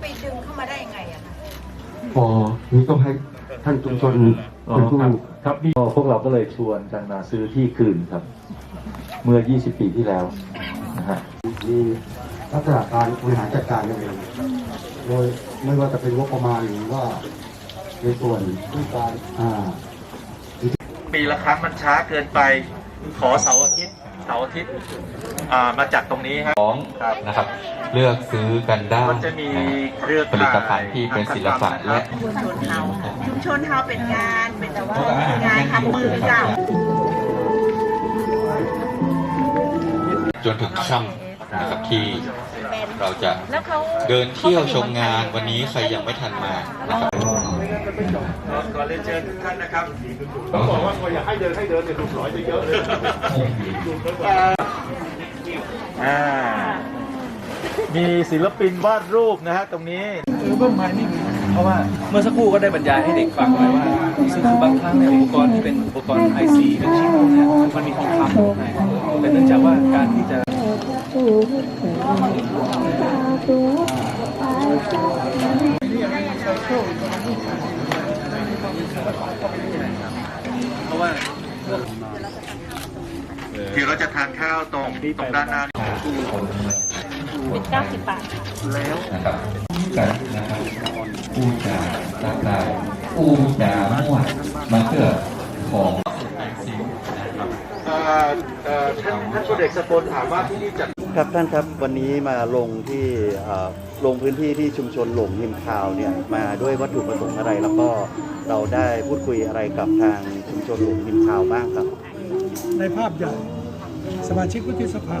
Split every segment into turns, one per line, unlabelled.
ไปดึงเข้ามาได้ยังไงอะคะ
พอนี่ต้องให้ท่านชุมชน
อ๋อ
เป็นผู้
ครับครับนี่พวกเราก็เลยชวนกันมาซื้อที่คืนครับ เมื่อ 20 ปีที่แล้วนะฮะ
มีลักษณะการบริหารจัดการกันเองโดยไม่ว่าจะเป็นงบประมาณหรือว่าในส่วนที่การอ่า
ปีละครั้งมันช้าเกินไป ขอเสาร์อาทิตย์ เสาร์อาทิตย์อ่ามาจากตรงนี้ครับ
ของ
ครับ
นะครับ เลือกซื้อกันได้
มันจะมี
นะฮะ
เครือ
ผลิ
ข่าย
ตภัณฑ์ที่เป็นศิลปะและ
ชุมชนเฮาชุมชนเฮาเป็นงานเป็นแต่ว่างานทำมือเจ้า
จนถึงค่ำนะครับที่ เราจะ
แล้วเขา
เดินเที่ยวชมงานวันนี้ใครยังไม่ทันมานะครับ
ขอเรียนเชิญทุกท่านนะครับ
บอกว่าคนอยากให้เดินให้เดินเนี่ยถูกร้อยจะเยอะเลย
อ่ามีศิลปินวาดรูปนะฮะตรงนี้
เพราะว่าเมื่อสักครู่ก็ได้บรรยายให้เด็กฟังไว้ว่าซึ่งคือบางครั้งเนี่ยอุปกรณ์ที่เป็นอุปกรณ์ไอซีหรือชิปเนี่ยมันมีทองคำอยู่ข้างในแต่เนื่องจากว่าการที่จะ เพราะว่า
คือเราจะทานข้าวตรงตรงด้านหน้านี่
เป็นเก้าสิบบาท
แล้ว
นะครับกันนะครับผู้จาตางๆผู้จามั่วมาเพื่อของ
เอ่อเอ่อท่านท่านพลเอกสกลถามว่าที่นี่จัด
ครับท่านครับวันนี้มาลงที่ลงพื้นที่ที่ชุมชนหลงหิมคาวเนี่ยมาด้วยวัตถุประสงค์อะไร แล้วก็เราได้พูดคุยอะไรกับทางชุมชนหลงหิมคาวบ้างครับ
ในภาพใหญ่สมาชิกวุฒิสภา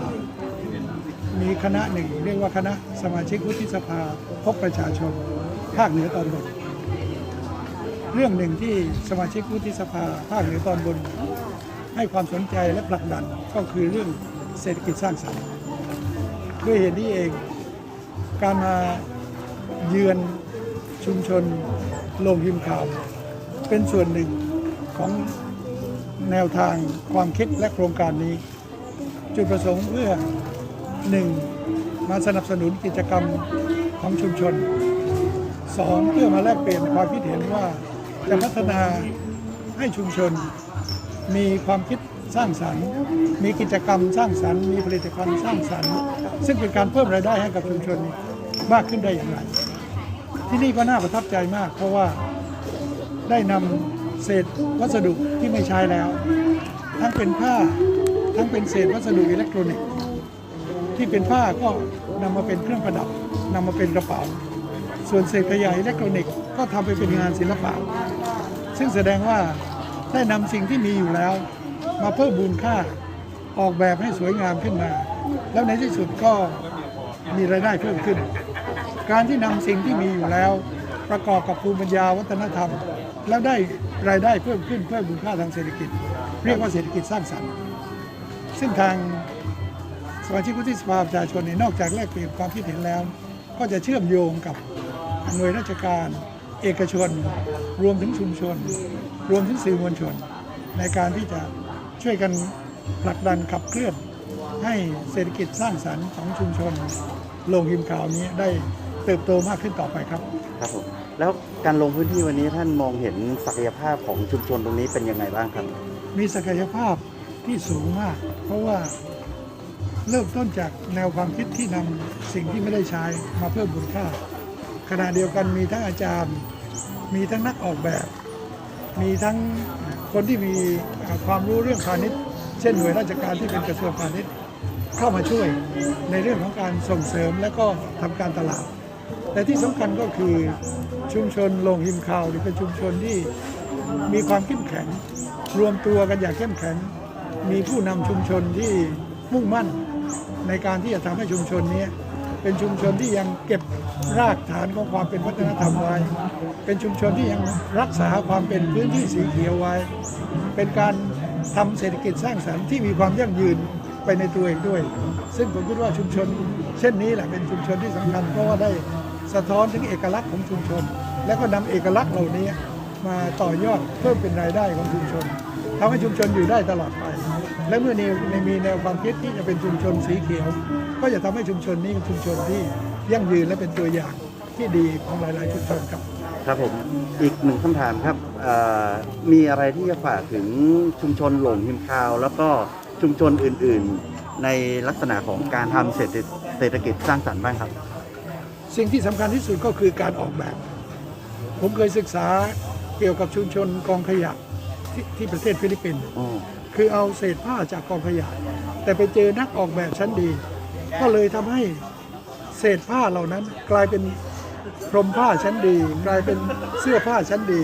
มีคณะหนึ่งเรียกว่าคณะสมาชิกวุฒิสภาพบประชาชนภาคเหนือตอนบน เรื่องหนึ่งที่สมาชิกวุฒิสภาภาคเหนือตอนบน ให้ความสนใจและผลักดันก็คือเรื่องเศรษฐกิจสร้างสรรค์ ด้วยเหตุนี้เอง การมาเยือนชุมชนโรงพิมพ์ข่าว เป็นส่วนหนึ่งของแนวทางความคิดและโครงการนี้ จุดประสงค์เพื่อหนึ่งมาสนับสนุนกิจกรรมของชุมชนสองเพื่อมาแลกเปลี่ยนความคิดเห็นว่าจะพัฒนาให้ชุมชนมีความคิด สร้างสรรค์ มีกิจกรรมสร้างสรรค์ มีผลิตภัณฑ์สร้างสรรค์ ซึ่งเป็นการเพิ่มรายได้ให้กับชุมชนมากขึ้นได้อย่างไร ที่นี่ก็น่าประทับใจมาก เพราะว่าได้นำเศษวัสดุที่ไม่ใช้แล้ว ทั้งเป็นผ้าทั้งเป็นเศษวัสดุอิเล็กทรอนิกส์ที่เป็นผ้าก็นำมาเป็นเครื่องประดับนำมาเป็นกระเป๋า ส่วนเศษขยะอิเล็กทรอนิกส์ก็ทำไปเป็นงานศิลปะ ซึ่งแสดงว่าได้นำสิ่งที่มีอยู่แล้ว มาเพิ่มมูลค่าออกแบบให้สวยงามขึ้นมา แล้วในที่สุดก็มีรายได้เพิ่มขึ้น การที่นำสิ่งที่มีอยู่แล้ว ประกอบกับภูมิปัญญาวัฒนธรรม แล้วได้รายได้เพิ่มขึ้นเพิ่มมูลค่าทางเศรษฐกิจ เรียกว่าเศรษฐกิจสร้างสรรค์ซึ่งทางสมาชิกวุฒิสภาประชาชนนี่นอกจากแลกเปลี่ยนความคิดเห็นแล้ว ก็จะเชื่อมโยงกับหน่วยราชการ เอกชน รวมถึงชุมชน รวมถึงสื่อมวลชน ในการที่จะ ช่วยกันผลักดันขับเคลื่อนให้เศรษฐกิจสร้างสรรค์ของชุมชนโรงหิมข่าวนี้ได้เติบโตมากขึ้นต่อไปครับ
ครับผมแล้วการลงพื้นที่วันนี้ท่านมองเห็นศักยภาพของชุมชนตรงนี้เป็นยังไงบ้างครับ
มีศักยภาพที่สูงมาก เพราะว่าเริ่มต้นจากแนวความคิดที่นำสิ่งที่ไม่ได้ใช้มาเพิ่มมูลค่า ขณะเดียวกันมีทั้งอาจารย์ มีทั้งนักออกแบบ มีทั้งคนที่มี ความรู้เรื่องพาณิชย์ เช่นหน่วยราชการที่เป็นกระทรวงพาณิชย์เข้ามาช่วยในเรื่องของการส่งเสริมและก็ทำการตลาด แต่ที่สำคัญก็คือชุมชนโรงหิมข่าวหรือเป็นชุมชนที่มีความเข้มแข็ง รวมตัวกันอย่างเข้มแข็ง มีผู้นำชุมชนที่มุ่งมั่นในการที่จะทำให้ชุมชนนี้ เป็นชุมชนที่ยังเก็บรากฐานของความเป็นวัฒนธรรมไว้ เป็นชุมชนที่ยังรักษาความเป็นพื้นที่สีเขียวไว้ เป็นการทำเศรษฐกิจสร้างสรรค์ที่มีความยั่งยืนไปในตัวเองด้วย ซึ่งผมคิดว่าชุมชน เช่นนี้แหละเป็นชุมชนที่สำคัญเพราะว่าได้สะท้อนถึงเอกลักษณ์ของชุมชน และก็นำเอกลักษณ์เหล่านี้มาต่อยอดเพิ่มเป็นรายได้ของชุมชนทำให้ชุมชนอยู่ได้ตลอดไป และเมื่อในในมีแนวความคิดที่จะเป็นชุมชนสีเขียว ก็จะทำให้ชุมชนนี้เป็นชุมชนที่ยั่งยืนและเป็นตัวอย่างที่ดีของหลาย ๆ ชุมชนครับ
ครับผมอีกหนึ่งคำถามครับเอ่อมีอะไรที่จะฝากถึงชุมชนหลงหิมคาว แล้วก็ชุมชนอื่น ๆ ในลักษณะของการทำเศรษฐเศรษฐกิจสร้างสรรค์บ้างครับ
สิ่งที่สำคัญที่สุดก็คือการออกแบบ ผมเคยศึกษาเกี่ยวกับชุมชนกองขยะที่ที่ประเทศฟิลิปปินส์
อ๋อ
คือเอาเศษผ้าจากกองขยะ แต่ไปเจอนักออกแบบชั้นดี ก็เลยทำให้เศษผ้าเหล่านั้น กลายเป็นพรมผ้าชั้นดี กลายเป็นเสื้อผ้าชั้นดี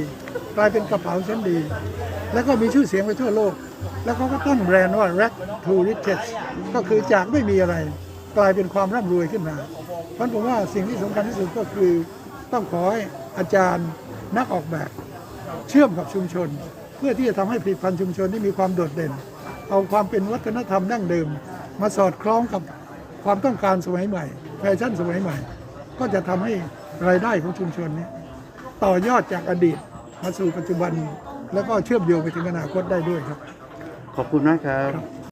กลายเป็นกระเป๋าชั้นดี แล้วก็มีชื่อเสียงไปทั่วโลก แล้วเขาก็ตั้งแบรนด์ว่า Rack to Riches ก็คือจากไม่มีอะไร กลายเป็นความร่ำรวยขึ้นมา เพราะผมว่าสิ่งที่สำคัญที่สุดก็คือต้องขอให้อาจารย์นักออกแบบ เชื่อมกับชุมชน เพื่อที่จะทำให้ผลิตภัณฑ์ชุมชนที่มีความโดดเด่น เอาความเป็นวัฒนธรรมดั้งเดิม มาสอดคล้องกับ ความต้องการสมัยใหม่ แฟชั่นสมัยใหม่ ก็จะทำให้รายได้ของชุมชนนี้ ต่อยอดจากอดีตมาสู่ปัจจุบัน แล้วก็เชื่อมโยงไปถึงอนาคตได้ด้วยครับ
ขอบคุณมากครับ